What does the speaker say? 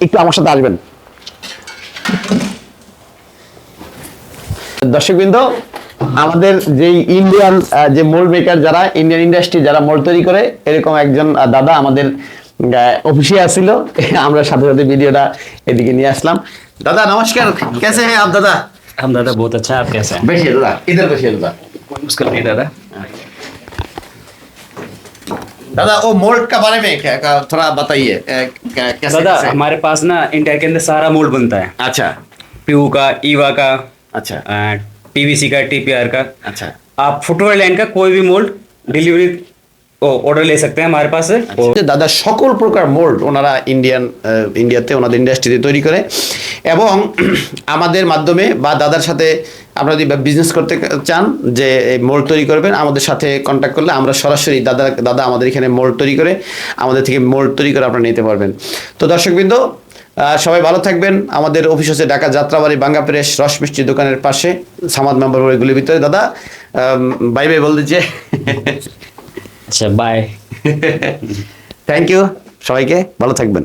একটু আমার সাথে আসবেন দর্শকবৃন্দ আমাদের যে ইন্ডিয়ান যে মোল্ড মেকার যারা ইন্ডিয়ান ইন্ডাস্ট্রি যারা মোল্ড তৈরি করে এরকম একজন আহ, দাদা আমাদের অফিসে আসছিল আমরা সাথে সাথে ভিডিওটা এদিকে নিয়ে আসলাম দাদা নমস্কার কেসে হ্যাঁ আপ দাদা हम दादा बहुत अच्छा है आप कैसे हैं बैठिए दादा इधर बैठिए दादा मुश्किल नहीं दादा दादा वो मोल्ड के बारे में क्या, क्या थोड़ा बताइए कैसे दादा कैसे? हमारे पास ना इंडिया के अंदर सारा मोल्ड बनता है। अच्छा। पीयू का ईवा का अच्छा। पीवीसी का टीपीआर का। अच्छा। आप फुटवेयर लाइन का कोई भी मोल्ड डिलीवरी ऑर्डर ले सकते हैं हमारे पास से और যে দাদা সকল প্রকার মোল্ড ওনারা ইন্ডিয়ান আহ, ইন্ডিয়াতে ওনাদের ইন্ডাস্ট্রিতে তৈরি করে এবং আমাদের মাধ্যমে বা দাদার সাথে আপনারা যদি বিজনেস করতে চান যে মোল্ড তৈরি করবেন আমাদের সাথে কন্ট্যাক্ট করলে আমরা সরাসরি দাদা দাদা আমাদের এখানে মোল্ড তৈরি করে আমাদের থেকে মোল্ড তৈরি করে আপনারা নিতে পারবেন তো দর্শকবৃন্দ আহ, সবাই ভালো থাকবেন আমাদের অফিস হচ্ছে ঢাকা যাত্রাবাড়ি বাঙ্গা প্রেস রস মিষ্টি দোকানের পাশে সামাদ মেম্বার এগুলির ভিতরে দাদা বাই বাই বল দিচ্ছে আচ্ছা বাই থ্যাংক ইউ সবাইকে ভালো থাকবেন।